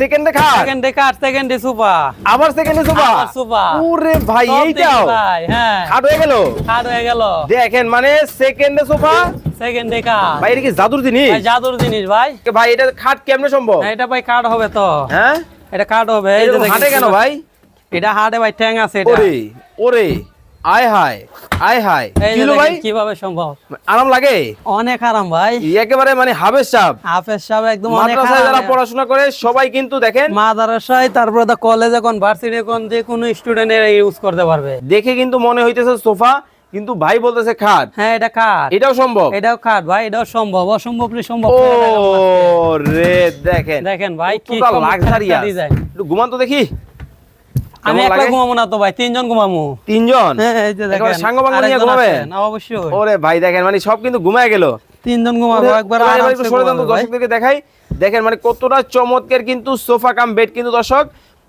সেকেন্ডে খাট সেকেন্ডে কাট সেকেন্ডে সুপা আবার সেকেন্ডে আবার সোফা। ওরে ভাই এইটাও? ভাই হ্যাঁ। খাট হয়ে গেল? কাট হয়ে গেল। দেখেন মানে সেকেন্ডে সোফা সেকেন্ডে কাট ভাই এটা কি জাদুর জিনিস? ভাই জাদুর জিনিস ভাই। ভাই এটা খাট কেমনে সম্ভব? হ্যাঁ, এটা ভাই কাট হবে তো। হ্যাঁ? এটা কাট হবে এই যে দেখেন। কেন ভাই? এটা হাটে ভাই ট্যাং আছে এটা। ওরে ওরে। আয় হায় আয় হায়। কিলো ভাই? কীভাবে সম্ভব। আরাম লাগে? অনেক আরাম ভাই। একেবারে মানে হাবের সাপ হাফেজ সাহেব একদম অনেক যারা পড়াশোনা করে সবাই কিন্তু দেখেন মাদ্রাসায় তারপরে তো কলেজে কোন ভার্সিটি কোন যে কোনো স্টুডেন্ট ইউজ করতে পারবে। দেখে কিন্তু মনে হইতেছে সোফা কিন্তু ভাই বলতেছে খাট। হ্যাঁ এটা কাট এটাও সম্ভব? এটাও কাট ভাই এটাও সম্ভব। অসম্ভব সম্ভব ও। রে দেখেন। দেখেন ভাই কি লাক্সারিয়াস একটু ঘুমান তো দেখি। আমি একলা ঘুমাবো না তো ভাই তিনজন ঘুমাবো। তিনজন? হ্যাঁ একেবারে দেখেন সাঙ্গপাঙ্গ নিয়ে ঘুমাবেন? আছেন, অবশ্যই। ওরে ভাই দেখেন মানে সব কিন্তু ঘুমায় গেল। তিনজন ঘুমাবো একবার আরামসে ঘুমাবো দর্শকদেরকে দেখাই। দেখেন মানে কতটা চমৎকার কিন্তু সোফা কাম বেড কিন্তু দর্শক।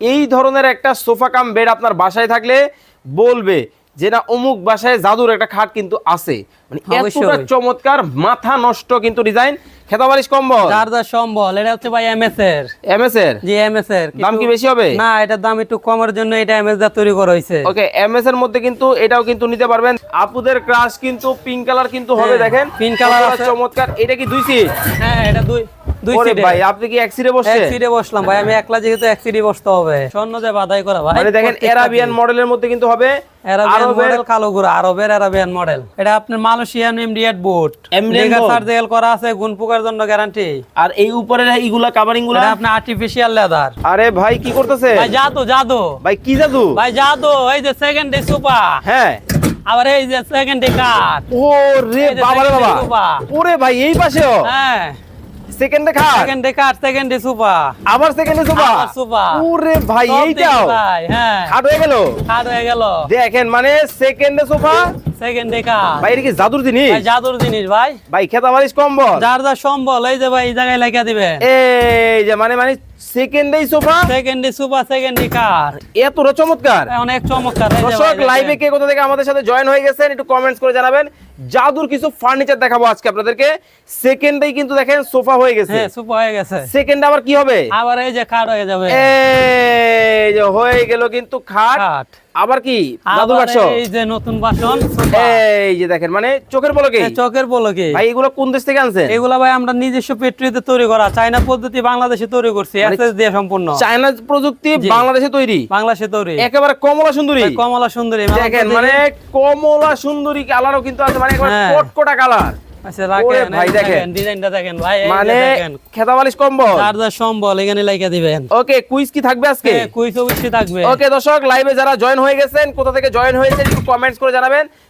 এই ধরনের একটা সোফা কাম বেড আপনার বাসায় থাকলে বলবে যে না অমুক বাসায় জাদুর একটা খাট কিন্তু আছে। মানে। এতটা চমৎকার মাথা নষ্ট কিন্তু ডিজাইন খেতাবালিশ কম্বল? যার যার সম্বল এটা হচ্ছে ভাই এমএস এর। এমএস এর? জি এমএস এর দাম কি বেশি হবে? না এটার দাম একটু কমের জন্য এটা এমএস দা তৈরি করা হয়েছে। ওকে এমএস এর মধ্যে কিন্তু এটাও কিন্তু নিতে পারবেন। আপুদের ক্রাশ কিন্তু পিঙ্ক কালার কিন্তু হবে হ্যাঁ, দেখেন। কতটা আছে। চমৎকার। এটা কি দুই সিট হ্যাঁ এটা দুই দুই সিটে ভাই আপনি কি এক সিটে এক বসছেন সিটে বসলাম ভাই আমি একলা যেহেতু এক সিটে বসতে হবে। স্বর্ণ যে বাধাই করা ভাই মানে দেখেন এরাবিয়ান মডেলের মধ্যে কিন্তু হবে। আরবের মডেল কালো গুড়া আরবের অ্যারাবিয়ান মডেল এটা আপনার মালয়েশিয়ান এমডিএট বুট সার্জিক্যাল করা আছে গুণ পোকার জন্য গ্যারান্টি আর এই উপরের এইগুলা কাভারিংগুলা? আপনার আর্টিফিশিয়াল লেদার আরে ভাই কি করতেছে? ভাই জাদু জাদু। ভাই কি জাদু? ভাই জাদু এই যে সেকেন্ড ডে সুপার হ্যাঁ। আবার এই যে সেকেন্ড ডে কার ও রে বাবা রে বাবা। সোফা। ওরে ভাই এই পাশেও? হ্যাঁ। সেকেন্ডে খাট second day car second day super আবার সেকেন্ডে সোফা আবার সোফা। ওরে ভাই এইটাও? ভাই হ্যাঁ। খাট হয়ে গেল? হয়ে গেল। দেখেন মানে সেকেন্ডে সোফা সেকেন্ড দেখা ভাই এটা কি জাদুর জিনিস? ভাই জাদুর জিনিস ভাই। ভাই খেতাবালিশ কম্বল। যার যা সম্বল এই যে ভাই এই জায়গায় লেখা দিবে এই যে মানে মানে সেকেন্ডেই sofa? Second day super second day car এতটা চমৎকার। অনেক চমৎকার। দর্শক লাইভে কে কোথা থেকে আমাদের সাথে জয়েন হয়ে গেছেন একটু কমেন্টস করে জানাবেন। জাদুর কিছু ফার্নিচার দেখাবো আজকে আপনাদেরকে। সেকেন্ডেই কিন্তু দেখেন সোফা হয়ে গেছে। হ্যাঁ সুপার হয়ে গেছে। সেকেন্ড আবার কি হবে? আবার এই যে কার হয়ে যাবে। এই যে হয়ে গেল কিন্তু খাট। আবার কি? জাদুর বাক্স? এই যে নতুন বাসন এই যে দেখেন মানে চোখের পলকে। চোখের চকের বলো ভাই এগুলো কোন দেশ থেকে আনছেন? এগুলা ভাই আমরা নিজস্ব ফ্যাক্টরিতে তৈরি করা চায়না পদ্ধতি বাংলাদেশে তৈরি করছি। এসএস দিয়ে সম্পূর্ণ। চায়না প্রযুক্তি বাংলাদেশে তৈরি। বাংলাদেশে তৈরি। একেবারে কমলা সুন্দরী। কমলা দেখেন মানে কমলা কালারও কিন্তু আছে মানে একবার। কটকটা কালার। মানে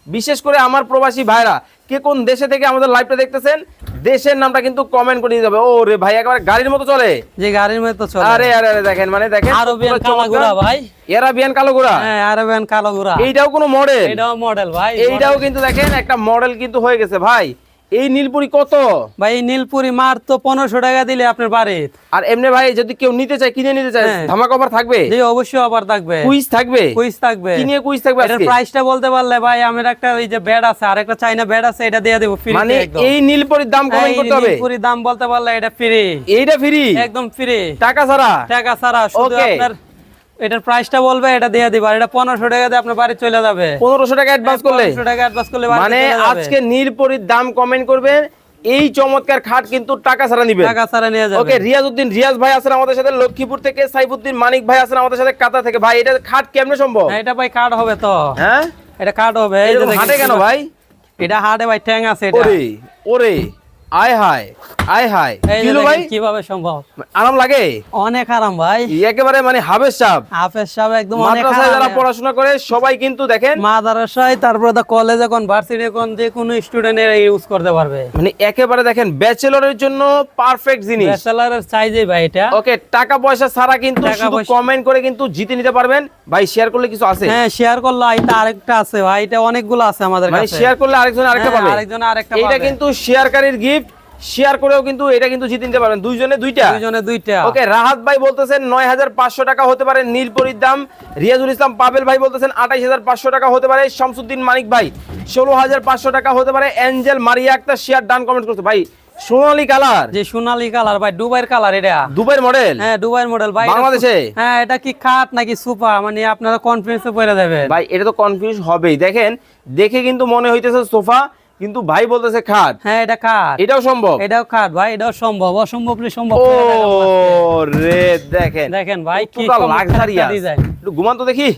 বিশেষ করে আমার প্রবাসী ভাইরা কে কোন দেশে থেকে আমাদের লাইভটা দেখতেছেন দেশের নামটা কিন্তু কমেন্ট করে দিতে হবে। ও রে ভাই একবার গাড়ির মতো চলে। যে গাড়ির মতো চলে। আরে আরে আরে দেখেন মানে দেখেন আরবিয়ান কালো। ঘোড়া ভাই। এরাবিয়ান কালো ঘোড়া হ্যাঁ আরবিয়ান কালো ঘোড়া এইটাও কোনো মডেল এটাও মডেল ভাই এইটাও কিন্তু দেখেন একটা মডেল কিন্তু হয়ে গেছে ভাই। এই নীলপুরি কত? ভাই এই নীলপুরি মার তো পনেরোশো টাকা দিলে আপনার বাড়ির। আর এমনি ভাই যদি কেউ নিতে চায় কিনে নিতে চায় হ্যাঁ। ধামাকা অফার থাকবে? জি অবশ্যই আবার থাকবে। কুইজ থাকবে? কুইজ থাকবে। কি নিয়ে কুইজ থাকবে এটার প্রাইসটা বলতে পারলে ভাই আমার একটা ওই যে ব্যাড আছে আর একটা চাইনা ব্যাড আছে এটা দিয়ে দেবো ফ্রি মানে এই নীলপরির দাম কমেন্ট করতে হবে? নীলপুরি দাম বলতে পারলে এটা ফ্রি এইটা ফ্রি একদম ফ্রি টাকা ছাড়া? টাকা ছাড়া শুধু আপনার এটার প্রাইসটা বলবে এটা দিয়ে দিবা। এটা পনেরোশো টাকা দিয়ে আপনার বাড়ি চলে যাবে। পনেরোশো টাকা অ্যাডভান্স করলে? পনেরোশো টাকা অ্যাডভান্স করলে মানে আজকে নীলপরির দাম কমেন্ট করবেন এই চমৎকার খাট কিন্তু টাকা ছাড়া নিবে টাকা ছাড়া নিয়ে যাবে ওকে রিয়াজউদ্দিন রিয়াজ ভাই আছেন আমাদের সাথে লক্ষীপুর থেকে সাইফুদ্দিন মানিক ভাই আছেন আমাদের সাথে কাতা থেকে। ভাই এটা খাট কেমনে সম্ভব? হ্যাঁ, এটা ভাই কাট হবে তো। হ্যাঁ? এটা কার্ড হবে এই যে হাটে কেন ভাই? এটা হাটে ভাই ট্যাং আছে এটা। ওরে ওরে। আয় হায় আয় হায়। কিলো ভাই? কীভাবে সম্ভব? আরাম লাগে? অনেক আরাম ভাই। একেবারে মানে হাবের সাপ হাফেজ সাহেব একদম অনেক যারা পড়াশোনা করে সবাই কিন্তু দেখেন মাদ্রাসায় তারপরে কলেজে কোন ভার্সিটি কোন যে কোনো স্টুডেন্ট ইউজ করতে পারবে। মানে একেবারে দেখেন ব্যাচেলরের জন্য পারফেক্ট জিনিস। ব্যাচেলারের সাইজে ভাই এটা। ওকে টাকা পয়সা ছাড়া কিন্তু শুধু কমেন্ট করে কিন্তু জিতে নিতে পারবেন। ভাই শেয়ার করলে কিছু আছে? হ্যাঁ শেয়ার করল এটা আরেকটা আছে ভাই এটা অনেকগুলো আছে আমাদের মানে শেয়ার করলে আরেকজন আরেকটা হ্যাঁ, পাবে। আরেকজন আরেকটা এটা পাবে। কিন্তু শেয়ারকারীর গিফট শেয়ার করেও কিন্তু এটা কিন্তু জিতে নিতে পারবেন। দুইজনে দুইটা? দুইজনে দুইটা। ওকে রাহাত ভাই বলতেছেন নয় হাজার পাঁচশো টাকা হতে পারে নীলপরির দাম। রিয়াজুল ইসলাম পাবেল ভাই বলতেছেন আঠাইশ হাজার পাঁচশো টাকা হতে পারে। শামসুদ্দিন মানিক ভাই ষোলো হাজার পাঁচশো টাকা হতে পারে। Angel Maria Akter share done comment করছে। ভাই সোনালী কালার। যে সোনালী কালার ভাই দুবাইয়ের কালার এটা। দুবাইয়ের মডেল হ্যাঁ দুবাইয়ের মডেল ভাই বাংলাদেশে? হ্যাঁ এটা কি খাট নাকি সুপার? মানে আপনারা কনফিডেন্সে পড়ে যাবেন। ভাই এটা তো কনফিউজ হবেই। দেখেন দেখে কিন্তু মনে হইতেছে সোফা। কিন্তু ভাই বলতেছে খাট হ্যাঁ এটা খাট এটাও সম্ভব? এটাও খাট ভাই এটাও সম্ভব। অসম্ভব সম্ভব ও। রে দেখেন। দেখেন ভাই কি লাক্সারিয়াস একটু ঘুমান তো দেখি।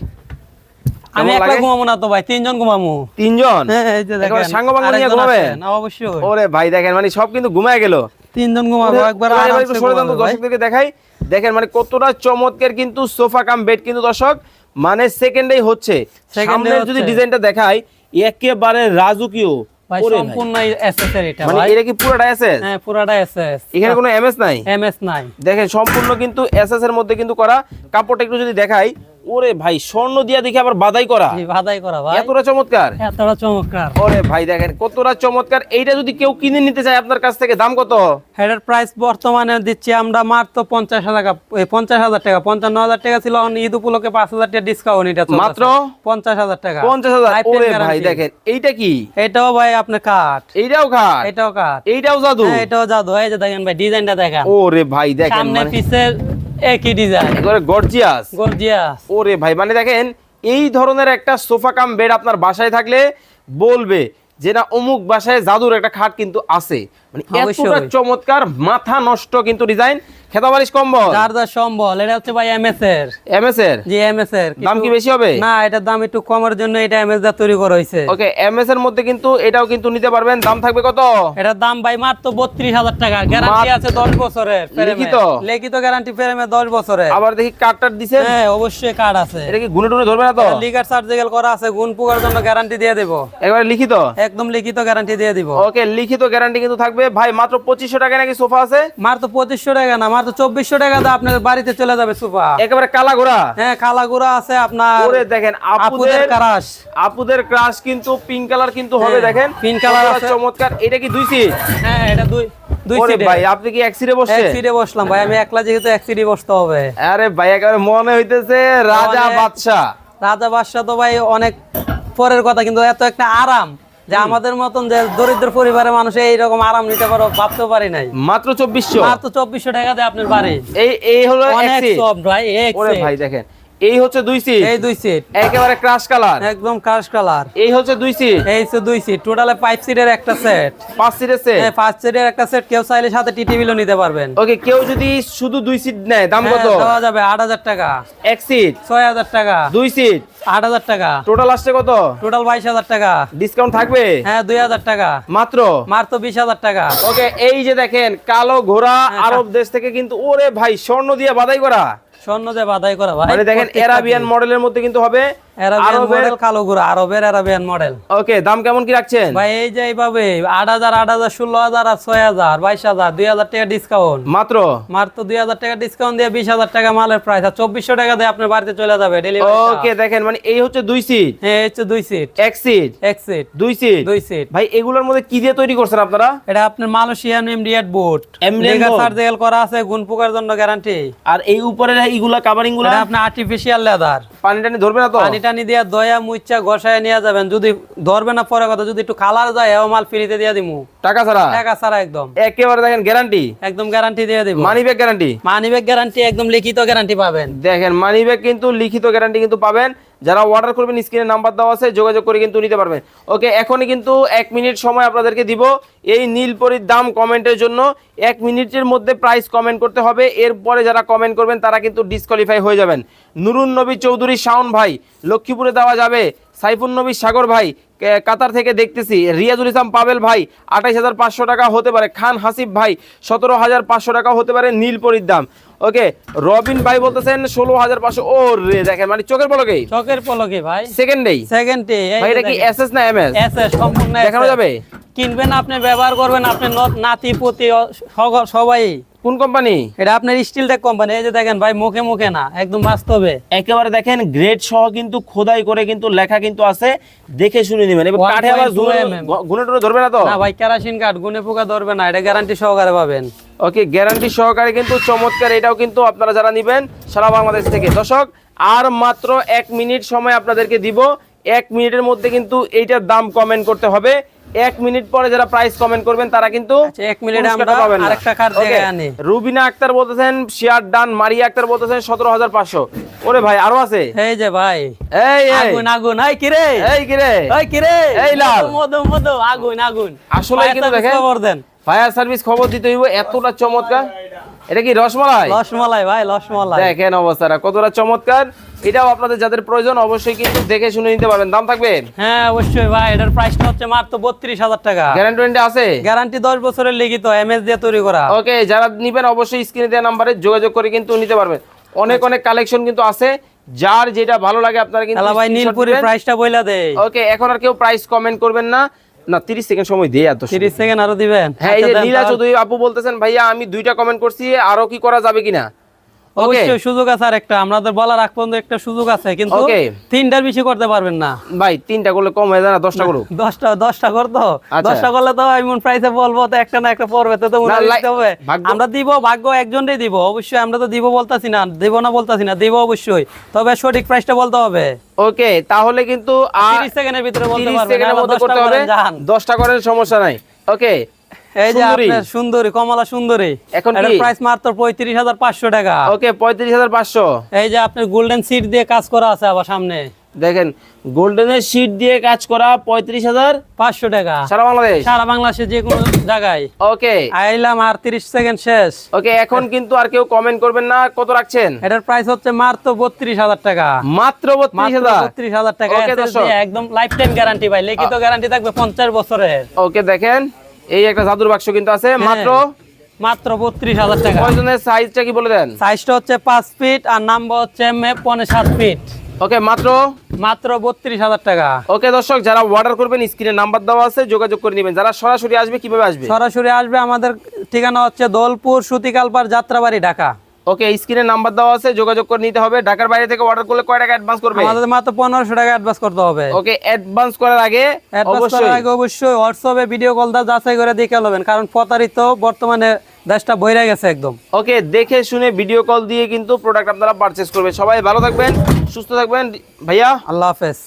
আমি একলা ঘুমাবো না তো ভাই তিনজন ঘুমাবো। তিনজন? হ্যাঁ এই যে দেখেন সাঙ্গপাঙ্গ নিয়ে আরেকজন ঘুমাবেন? আছে। না অবশ্যই। ওরে ভাই দেখেন মানে সব কিন্তু ঘুমায় গেল। তিনজন ঘুমাবো একবার আরামসে সরে ঘুমাবো ভাই। দর্শকদেরকে দেখাই। দেখেন মানে কতটা চমৎকার কিন্তু সোফা কাম বেড কিন্তু দর্শক। মানে সেকেন্ডেই হচ্ছে। সামনে যদি ডিজাইনটা দেখাই একেবারে রাজকীয়। ভাই। সম্পূর্ণ এসএস এটা মানে এটা কি পুরোটা এসএস হ্যাঁ পুরাটা এসএস এখানে কোনো এমএস নাই? এমএস নাই। দেখেন সম্পূর্ণ কিন্তু এসএস এর মধ্যে কিন্তু করা। কাপড়টা একটু যদি দেখাই ওরে ভাই স্বর্ণ দিয়া দেখে আবার বাদাই করা। বাদাই করা ভাই। এতটা চমৎকার। এতটা চমৎকার। ওরে ভাই দেখেন কতটা চমৎকার। এইটা যদি কেউ কিনে নিতে চায় আপনার কাছ থেকে দাম কত? হেডের প্রাইস বর্তমানে দিচ্ছি আমরা মাত্র পঞ্চাশ হাজার টাকা পঞ্চাশ হাজার টাকা পঞ্চান্ন হাজার টাকা ছিল ঈদ উপলক্ষে পাঁচ হাজার টাকা ডিসকাউন্ট এটা মাত্র? পঞ্চাশ হাজার টাকা। পঞ্চাশ হাজার? ওরে ভাই। দেখেন এইটা কি? এটাও ভাই আপনার কাঠ। এইটাও খাট এটাও কাঠ। এইটাও জাদু? হ্যাঁ এটাও জাদু। এই যে দেখেন ভাই ডিজাইনটা দেখেন। ওরে ভাই দেখেন সামনে মানে পিছের একই ডিজাইন গর্জিয়াস গর্জিয়াস ওরে ভাই মানে দেখেন এই ধরনের একটা সোফা কাম বেড আপনার বাসায় থাকলে বলবে যে না অমুক বাসায় জাদুর একটা খাট কিন্তু আছে। মানে। এতটা চমৎকার মাথা নষ্ট কিন্তু ডিজাইন খেতাবালিশ কম্বল। যার যার সম্বল এটা হচ্ছে ভাই এমএস এর। এমএস এর? জি এমএস এর। দাম কি বেশি হবে? না এটার দাম একটু কমের জন্য এটা এমএস দা তৈরি করা হয়েছে। ওকে এমএস এর মধ্যে কিন্তু এটাও কিন্তু নিতে পারবেন। দাম থাকবে কত? এটার দাম ভাই মাত্র বত্রিশ হাজার টাকা। গ্যারান্টি আছে দশ বছরের লিখিত? লিখিত গ্যারান্টি ফ্রেমে দশ বছরের। আবার দেখি কার্ডটার দিছে হ্যাঁ অবশ্যই কার্ড আছে। এটা কি গুনে টুনে ধরবে না তো? লিগার সার্জিক্যাল করা আছে গুণ পোকার জন্য গ্যারান্টি দিয়ে দেব। একবারে লিখিত? একদম লিখিত গ্যারান্টি দিয়ে দিব। ওকে লিখিত গ্যারান্টি কিন্তু থাকবে ভাই মাত্র পঁচিশশো টাকা নাকি সোফা আছে? মাত্র পঁচিশশো টাকা না মাত্র চব্বিশশো টাকা আপনার বাড়িতে চলে যাবে সুপা একেবারে কালা ঘোড়া? হ্যাঁ কালাগুড়া আছে আপনার ওরে দেখেন আপুদের কারাস আপুদের ক্রাশ কিন্তু পিঙ্ক কালার কিন্তু হবে হ্যাঁ, দেখেন। কতটা আছে। চমৎকার। এটা কি দুই সিট হ্যাঁ এটা দুই দুই ওরে ভাই আপনি কি এক সিটে এক বসছেন বসলাম ভাই আমি একলা যেহেতু এক বসতে হবে। আরে ভাই একেবারে মনে হইতেছে রাজা বাদশাহ। রাজা বাদশাহ তো ভাই অনেক পরের কথা কিন্তু এত একটা আরাম। যে আমাদের মতন যে দরিদ্র পরিবারের মানুষ এইরকম আরাম নিতে পারো ভাবতেও পারি নাই। মাত্র চব্বিশশো? মাত্র চব্বিশশো টাকা দিয়ে আপনার বাড়ি। এই এই হলো ভাই। ভাই দেখেন এই হচ্ছে দুই সিট এই দুই সিট একেবারে ক্রাশ কালার একদম কাশ কালার এই হচ্ছে দুই সিট এই তো দুই সিট টোটালে সিটের একটা সেট পাঁচ সিটের সেট হ্যাঁ পাঁচ সিটের একটা সেট কেউ চাইলে সাথে টি টিভিও নিতে পারবেন। ওকে কেউ যদি শুধু দুই সিট নেয় দাম হ্যাঁ, কত? দেওয়া যাবে আট হাজার টাকা। এক সিট ছয় হাজার টাকা। দুই সিট আট হাজার টাকা। টোটাল আসছে কত? টোটাল বাইশ হাজার টাকা। ডিসকাউন্ট থাকবে? হ্যাঁ দুই হাজার টাকা। মাত্র? মাত্র বিশ হাজার টাকা। ওকে এই যে দেখেন কালো ঘোড়া হ্যাঁ, আরব দেশ থেকে কিন্তু ওরে ভাই স্বর্ণ দিয়ে বাদাই করা। স্বর্ণ দেব বাধাই করা ভাই। মানে দেখেন এরাবিয়ান মডেলের মধ্যে কিন্তু হবে মডেল কালো গুড়া আরবের অ্যারাবিয়ান মডেল ওকে দাম কেমন কি রাখছেন? ভাই এই যে এইভাবে আট হাজার আট হাজার ষোলো হাজার আর ছয় হাজার বাইশ হাজার দুই হাজার টাকা ডিসকাউন্ট মাত্র? মাত্র দুই হাজার টাকা ডিসকাউন্ট দিয়ে বিশ হাজার টাকা মালের প্রাইস আর চব্বিশশো টাকা দিয়ে আপনার বাড়িতে চলে যাবে ডেলিভারি ওকে দেখেন মানে এই হচ্ছে দুই সিট হ্যাঁ এই হচ্ছে দুই সিট এক সিট এক সিট দুই সিট দুই সিট ভাই এগুলোর মধ্যে কি দিয়ে তৈরি করছেন আপনারা? এটা আপনার মালয়েশিয়ান? সার্জিক্যাল করা আছে গুণ পোকার জন্য গ্যারান্টি আর এই এইগুলা কাভারিংগুলা? আপনার আর্টিফিশিয়াল লেদার পানি টানি ধরবে না তো? পানি টানি দিয়া দয়া মুচ্চা গসায় নিয়ে যাবেন। যদি ধরবে না পরে কথা যদি একটু কালার যায় এও মাল ফ্রিতে দিয়ে দিমু। টাকা ছাড়া? টাকা ছাড়া একদম। একেবারে দেখেন গ্যারান্টি একদম গ্যারান্টি দিয়ে দিব। Money back guarantee money back guarantee একদম লিখিত গ্যারান্টি পাবেন। দেখেন মানি ব্যাগ কিন্তু লিখিত গ্যারান্টি কিন্তু পাবেন। যারা অর্ডার করবেন স্ক্রিনে নাম্বার দেওয়া আছে, যোগাযোগ করে কিন্তু নিতে পারবেন। ওকে এখনই কিন্তু এক মিনিট সময় আপনাদেরকে দিব। এই নীলপরির দাম কমেন্টের জন্য এক মিনিটের মধ্যে প্রাইস কমেন্ট করতে হবে। এরপরে যারা কমেন্ট করবেন, তারা কিন্তু ডিসকোয়ালিফাই হয়ে যাবেন। নুরুন নবী চৌধুরী, শাওন ভাই, লক্ষ্মীপুরে দেওয়া যাবে। সাইফুন নবী সাগর ভাই কাতার থেকে দেখতেছি রিয়াজুল ইসলাম পাবেল ভাই আঠাইশ হাজার পাঁচশো টাকা হতে পারে। খান হাসিফ ভাই সতেরো হাজার পাঁচশো টাকা হতে পারে নীলপরির দাম। ওকে রবিন ভাই বলতেছেন ষোলো হাজার পাঁচশো। ও রে দেখেন মানে চোখের পলকে। চোখের পলকে ভাই। সেকেন্ড সেকেন্ডে ভাই এটা কি এস এস না এম এস এস এস সম্পূর্ণ দেখানো যাবে? কিনবেন আপনি ব্যবহার করবেন আপনি নাতি পুতি সবাই। কোন কোম্পানি? এটা আপনার স্টিল টেক কোম্পানি। এই যে দেখেন ভাই মুখে মুখে না একদম বাস্তবে। একেবারে দেখেন গ্রেড সহ কিন্তু খোদাই করে কিন্তু লেখা কিন্তু আছে। দেখে শুনে নেবেন। এবার কাঠে আবার গুনে টুনে ধরবে না তো? না ভাই কেরাসিন কাঠ গুনে পোকা ধরবে না এটা গ্যারান্টি সহকারে পাবেন। ওকে গ্যারান্টি সহকারে কিন্তু চমৎকার এটাও কিন্তু আপনারা যারা নেবেন সারা বাংলাদেশ থেকে। দর্শক আর মাত্র এক মিনিট সময় আপনাদেরকে দিব। এক মিনিটের মধ্যে কিন্তু এইটার দাম কমেন্ট করতে হবে। এক মিনিট পরে যারা প্রাইস কমেন্ট করবেন তারা কিন্তু আচ্ছা, এক মিনিটে আমরা আরেকটা কার্ড Okay, আনি। রুবিনা আক্তার বলতেছেন শিয়ার ডান মারিয়া আক্তার বলতেছেন সতেরো হাজার পাঁচশো। ওরে ভাই আরও আছে? এই যে ভাই। এই আগুন আগুন। এই কিরে এই কিরে এই কিরে এই লাল। মধু মধু আগুন আগুন। Fire কিন্তু দেখেন। খবর দেন। ফায়ার সার্ভিস খবর দিতে হইব এতটা চমৎকার। এটা কি রসমালাই? লসমলাই ভাই লসমলাই দেখেন অবস্থাটা কতটা চমৎকার। এটাও আপনাদের যাদের প্রয়োজন অবশ্যই কিন্তু দেখে শুনে নিতে পারবেন। দাম থাকবে? হ্যাঁ অবশ্যই ভাই এটার প্রাইসটা হচ্ছে মাত্র বত্রিশ হাজার টাকা। গ্যারান্টি আছে? গ্যারান্টি দশ বছরের লিখিত এমএস দিয়ে তৈরি করা। ওকে যারা নিবেন অবশ্যই স্ক্রিনে দেওয়া নাম্বারে যোগাযোগ করে কিন্তু নিতে পারবেন। অনেক অনেক কালেকশন কিন্তু আছে। যার যেটা ভালো লাগে আপনারা কিন্তু ভাই নীলপুরি প্রাইসটা বইলা দেই। ওকে এখন আর কেউ প্রাইস কমেন্ট করবেন না। না 30 সেকেন্ড সময় দেই সময়। তিরিশ সেকেন্ড আরও দিবেন। হ্যাঁ এই আচ্ছা, যে দেন নীলা চৌধুরী আপু বলতেছেন ভাইয়া আমি দুইটা কমেন্ট করছি আরও কি করা যাবে কিনা? অবশ্যই সুযোগ আছে আর একটা আমাদের বলার আগ পর্যন্ত একটা সুযোগ আছে কিন্তু তিনটার বেশি করতে পারবেন না। ভাই তিনটা করলে কম হয়ে যায় না? দশটা করুক। দশটা দশটা করতো? আচ্ছা। দশটা করলে তো এমন প্রাইসে বলব তো একটা না একটা পড়বে তো তো হবে। আমরা দিব ভাগ্য একজনই দিব। অবশ্যই আমরা তো দিব বলতাছি না দিব না বলতাছি না দিব অবশ্যই। তবে সঠিক প্রাইসটা বলতে হবে। ওকে তাহলে কিন্তু আর তিরিশ সেকেন্ডের ভিতরে বলতে 30 পারবেন সেকেন্ডের মধ্যে দশটা করতে হবে। করেন যান দশটা করেন সমস্যা নাই। ওকে এই যে আপনার সুন্দরী কমলা সুন্দরী। এখন এটার প্রাইস মাত্র পঁয়ত্রিশ হাজার পাঁচশো টাকা। ওকে পঁয়ত্রিশ হাজার পাঁচশো। এই যে আপনার গোল্ডেন সিট দিয়ে কাজ করা আছে আবার সামনে। দেখেন গোল্ডেনের শীট দিয়ে কাজ করা পঁয়ত্রিশ হাজার পাঁচশো টাকা। সারা বাংলাদেশ? সারা বাংলাদেশে যে কোনো জায়গায়। ওকে। আইলাম আর তিরিশ সেকেন্ড শেষ। ওকে এখন কিন্তু আর কেউ কমেন্ট করবেন না কত রাখছেন? এটার প্রাইস হচ্ছে মাত্র বত্রিশ হাজার টাকা। মাত্র বত্রিশ হাজার? বত্রিশ হাজার টাকা। একদম লাইফ টাইম গ্যারান্টি ভাই। লিখিত গ্যারান্টি থাকবে পঞ্চাশ বছরের। ওকে দেখেন। এই একটা জাদুর বাক্স কিন্তু আছে হ্যাঁ। মাত্র মাত্র বত্রিশ হাজার টাকা। কয়জনের সাইজটা কি বলে দেন? সাইজটা হচ্ছে পাঁচ ফিট আর নাম্বার হচ্ছে এম এ পনে সাত ফিট ওকে মাত্র? মাত্র বত্রিশ হাজার টাকা। ওকে দর্শক যারা অর্ডার করবেন স্ক্রিনে নাম্বার দেওয়া আছে যোগাযোগ করে নেবেন। যারা সরাসরি আসবে কীভাবে আসবে? সরাসরি আসবে আমাদের ঠিকানা হচ্ছে দোলপুর সুতিকালপার যাত্রাবাড়ি ঢাকা। ওকে স্ক্রিনে নাম্বার দেওয়া আছে যোগাযোগ করে নিতে হবে। ঢাকার বাইরে থেকে অর্ডার করলে কয় টাকা অ্যাডভান্স করবে? আমাদের মাত্র পনেরোশো টাকা অ্যাডভান্স করতে হবে। ওকে অ্যাডভান্স করার আগে অ্যাডভান্স অবশ্যই করার আগে অবশ্যই হোয়াটসঅ্যাপে ভিডিও কল দা যাচাই করে দেখে নেবেন। কারণ প্রতারিত বর্তমানে দেশটা বইরা গেছে একদম। ওকে দেখে শুনে ভিডিও কল দিয়ে কিন্তু প্রোডাক্ট আপনারা পারচেস করবে সবাই ভালো থাকবেন সুস্থ থাকবেন। ভাইয়া আল্লাহ হাফেজ।